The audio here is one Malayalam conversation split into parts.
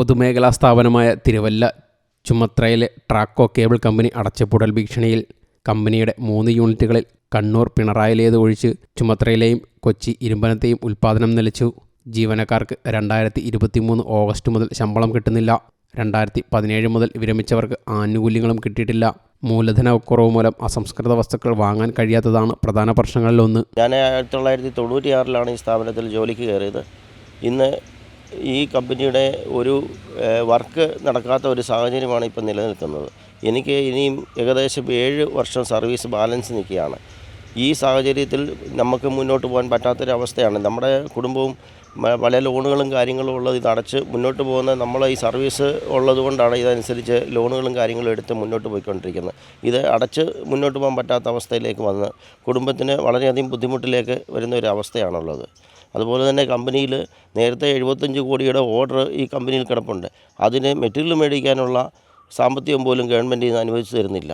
പൊതുമേഖലാ സ്ഥാപനമായ തിരുവല്ല ചുമത്രയിലെ ട്രാക്കോ കേബിൾ കമ്പനി അടച്ചപ്പൂടൽ ഭീഷണിയിൽ കമ്പനിയുടെ മൂന്ന് യൂണിറ്റുകളിൽ കണ്ണൂർ പിണറായിലേത് ഒഴിച്ച് ചുമത്രയിലെയും കൊച്ചി ഇരുമ്പനത്തെയും ഉൽപ്പാദനം നിലച്ചു. ജീവനക്കാർക്ക് രണ്ടായിരത്തി ഇരുപത്തി മൂന്ന് ഓഗസ്റ്റ് മുതൽ ശമ്പളം കിട്ടുന്നില്ല. രണ്ടായിരത്തി പതിനേഴ് മുതൽ വിരമിച്ചവർക്ക് ആനുകൂല്യങ്ങളും കിട്ടിയിട്ടില്ല. മൂലധനക്കുറവ് മൂലം അസംസ്കൃത വസ്തുക്കൾ വാങ്ങാൻ കഴിയാത്തതാണ് പ്രധാന പ്രശ്നങ്ങളിലൊന്ന്. ഞാൻ ആയിരത്തി തൊള്ളായിരത്തി തൊണ്ണൂറ്റിയാറിലാണ് ഈ സ്ഥാപനത്തിൽ ജോലിക്ക് കയറിയത്. ഇന്ന് ഈ കമ്പനിയുടെ ഒരു വർക്ക് നടക്കാത്ത ഒരു സാഹചര്യമാണ് ഇപ്പം നിലനിൽക്കുന്നത്. എനിക്ക് ഇനിയും ഏകദേശം ഏഴ് വർഷം സർവീസ് ബാലൻസ് നിൽക്കുകയാണ്. ഈ സാഹചര്യത്തിൽ നമുക്ക് മുന്നോട്ട് പോകാൻ പറ്റാത്തൊരവസ്ഥയാണ്. നമ്മുടെ കുടുംബവും പല ലോണുകളും കാര്യങ്ങളും ഉള്ളത് ഇത് അടച്ച് മുന്നോട്ട് പോകുന്ന നമ്മൾ ഈ സർവീസ് ഉള്ളതുകൊണ്ടാണ് ഇതനുസരിച്ച് ലോണുകളും കാര്യങ്ങളും എടുത്ത് മുന്നോട്ട് പോയിക്കൊണ്ടിരിക്കുന്നത്. ഇത് അടച്ച് മുന്നോട്ട് പോകാൻ പറ്റാത്ത അവസ്ഥയിലേക്ക് വന്ന് കുടുംബത്തിന് വളരെയധികം ബുദ്ധിമുട്ടിലേക്ക് വരുന്ന ഒരു അവസ്ഥയാണുള്ളത്. അതുപോലെ തന്നെ കമ്പനിയിൽ നേരത്തെ എഴുപത്തഞ്ച് കോടിയുടെ ഓർഡർ ഈ കമ്പനിയിൽ കിടപ്പുണ്ട്. അതിന് മെറ്റീരിയൽ മേടിക്കാനുള്ള സാമ്പത്തികം പോലും ഗവൺമെന്റ് ഇന്ന് അനുവദിച്ചു തരുന്നില്ല.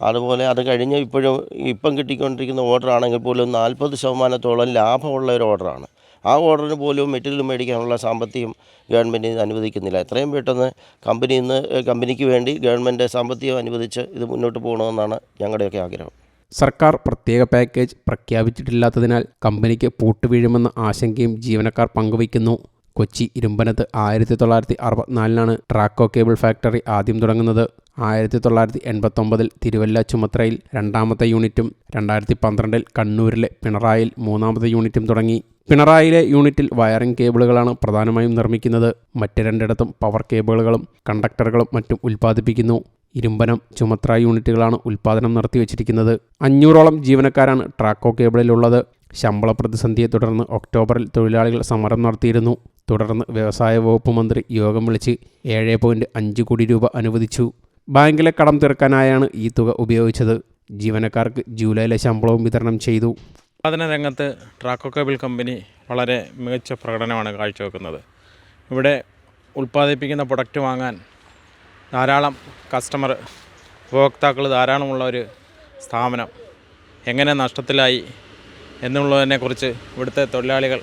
അതുപോലെ അത് കഴിഞ്ഞ് ഇപ്പോഴും ഇപ്പം കിട്ടിക്കൊണ്ടിരിക്കുന്ന ഓർഡർ ആണെങ്കിൽ പോലും നാൽപ്പത് ശതമാനത്തോളം ലാഭമുള്ള ഒരു ഓർഡറാണ് ആ ഓർഡറിന് പോലും മെറ്റീരിയൽ മേടിക്കാനുള്ള സാമ്പത്തികം ഗവൺമെന്റ് അനുവദിക്കുന്നില്ല. എത്രയും പെട്ടെന്ന് കമ്പനിയിൽ നിന്ന് കമ്പനിക്ക് വേണ്ടി ഗവൺമെന്റ് സാമ്പത്തികം അനുവദിച്ച് ഇത് മുന്നോട്ട് പോകണമെന്നാണ് ഞങ്ങളുടെയൊക്കെ ആഗ്രഹം. സർക്കാർ പ്രത്യേക പാക്കേജ് പ്രഖ്യാപിച്ചിട്ടില്ലാത്തതിനാൽ കമ്പനിക്ക് പൂട്ടുവീഴുമെന്ന ആശങ്കയും ജീവനക്കാർ പങ്കുവയ്ക്കുന്നു. കൊച്ചി ഇരുമ്പനത്ത് ആയിരത്തി തൊള്ളായിരത്തി അറുപത്തിനാലിനാണ് ട്രാക്കോ കേബിൾ ഫാക്ടറി ആദ്യം തുടങ്ങുന്നത്. ആയിരത്തി തൊള്ളായിരത്തി എൺപത്തൊമ്പതിൽ തിരുവല്ല ചുമത്രയിൽ രണ്ടാമത്തെ യൂണിറ്റും രണ്ടായിരത്തി പന്ത്രണ്ടിൽ കണ്ണൂരിലെ പിണറായിൽ മൂന്നാമത്തെ യൂണിറ്റും തുടങ്ങി. പിണറായിലെ യൂണിറ്റിൽ വയറിംഗ് കേബിളുകളാണ് പ്രധാനമായും നിർമ്മിക്കുന്നത്. മറ്റ് രണ്ടിടത്തും പവർ കേബിളുകളും കണ്ടക്ടറുകളും മറ്റും ഉൽപ്പാദിപ്പിക്കുന്നു. ഇരുമ്പനം ചുമത്ര യൂണിറ്റുകളാണ് ഉൽപ്പാദനം നിർത്തിവച്ചിരിക്കുന്നത് അഞ്ഞൂറോളം ജീവനക്കാരാണ് ട്രാക്കോ കേബിളിലുള്ളത്. ശമ്പള പ്രതിസന്ധിയെ തുടർന്ന് ഒക്ടോബറിൽ തൊഴിലാളികൾ സമരം നടത്തിയിരുന്നു. തുടർന്ന് വ്യവസായ വകുപ്പ് മന്ത്രി യോഗം വിളിച്ച് ഏഴ് പോയിന്റ് അഞ്ച് കോടി രൂപ അനുവദിച്ചു. ബാങ്കിലെ കടം തീർക്കാനായാണ് ഈ തുക ഉപയോഗിച്ചത്. ജീവനക്കാർക്ക് ജൂലൈയിലെ ശമ്പളവും വിതരണം ചെയ്തു. ഉൽപ്പാദന രംഗത്ത് ട്രാക്കോ കേബിൾ കമ്പനി വളരെ മികച്ച പ്രകടനമാണ് കാഴ്ചവെക്കുന്നത്. ഇവിടെ ഉൽപ്പാദിപ്പിക്കുന്ന പ്രൊഡക്റ്റ് വാങ്ങാൻ ധാരാളം കസ്റ്റമർ ഉപഭോക്താക്കൾ ധാരാളമുള്ള ഒരു സ്ഥാപനം. എങ്ങനെ നഷ്ടത്തിലായി എന്നുള്ളതിനെക്കുറിച്ച് ഇവിടുത്തെ തൊഴിലാളികൾ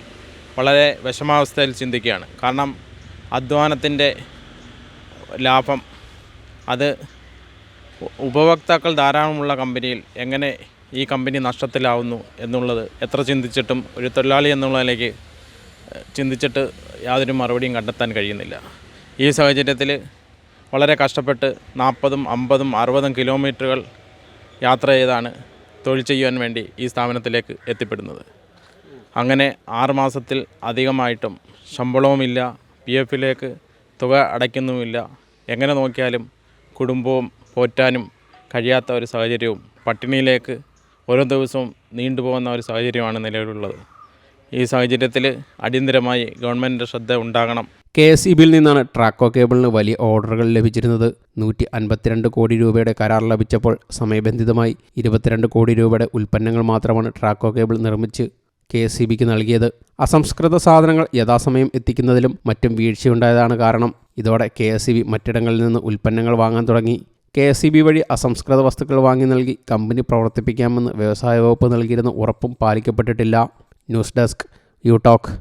വളരെ വിഷമാവസ്ഥയിൽ ചിന്തിക്കുകയാണ്. കാരണം അധ്വാനത്തിന്റെ ലാഭം അത് ഉപഭോക്താക്കൾ ധാരാളമുള്ള കമ്പനിയിൽ എങ്ങനെ ഈ കമ്പനി നഷ്ടത്തിലാവുന്നു എന്നുള്ളത് എത്ര ചിന്തിച്ചിട്ടും ഒരു തൊഴിലാളി എന്നുള്ളതിലേക്ക് ചിന്തിച്ചിട്ട് യാതൊരു മറുപടിയും കണ്ടെത്താൻ കഴിയുന്നില്ല. ഈ സാഹചര്യത്തിൽ വളരെ കഷ്ടപ്പെട്ട് നാൽപ്പതും അമ്പതും അറുപതും കിലോമീറ്ററുകൾ യാത്ര ചെയ്താണ് തൊഴിൽ ചെയ്യുവാൻ വേണ്ടി ഈ സ്ഥാപനത്തിലേക്ക് എത്തിപ്പെടുന്നത്. അങ്ങനെ ആറ് മാസത്തിൽ അധികമായിട്ടും ശമ്പളവുമില്ല പി എഫിലേക്ക് തുക അടയ്ക്കുന്നുമില്ല. എങ്ങനെ നോക്കിയാലും കുടുംബവും പോറ്റാനും കഴിയാത്ത ഒരു സാഹചര്യവും പട്ടിണിയിലേക്ക് ഓരോ ദിവസവും നീണ്ടുപോകുന്ന ഒരു സാഹചര്യമാണ് നിലവിലുള്ളത്. ഈ സാഹചര്യത്തിൽ അടിയന്തരമായി ഗവൺമെന്റിന്റെ ശ്രദ്ധ ഉണ്ടാകണം കെ എസ് ഇ ബിയിൽ നിന്നാണ് ട്രാക്കോ കേബിളിന് വലിയ ഓർഡറുകൾ ലഭിച്ചിരുന്നത്. നൂറ്റി അൻപത്തിരണ്ട് കോടി രൂപയുടെ കരാർ ലഭിച്ചപ്പോൾ സമയബന്ധിതമായി ഇരുപത്തിരണ്ട് കോടി രൂപയുടെ ഉൽപ്പന്നങ്ങൾ മാത്രമാണ് ട്രാക്കോ കേബിൾ നിർമ്മിച്ച് കെ എസ് ഇ ബിക്ക് നൽകിയത്. അസംസ്കൃത സാധനങ്ങൾ യഥാസമയം എത്തിക്കുന്നതിലും മറ്റും വീഴ്ചയുണ്ടായതാണ് കാരണം. ഇതോടെ കെ എസ് ഇ ബി മറ്റിടങ്ങളിൽ നിന്ന് ഉൽപ്പന്നങ്ങൾ വാങ്ങാൻ തുടങ്ങി. കെ എസ് ഇ ബി വഴി അസംസ്കൃത വസ്തുക്കൾ വാങ്ങി നൽകി. കമ്പനി പ്രവർത്തിപ്പിക്കാമെന്ന് വ്യവസായ വകുപ്പ് നൽകിയിരുന്ന ഉറപ്പും പാലിക്കപ്പെട്ടിട്ടില്ല. News desk you talk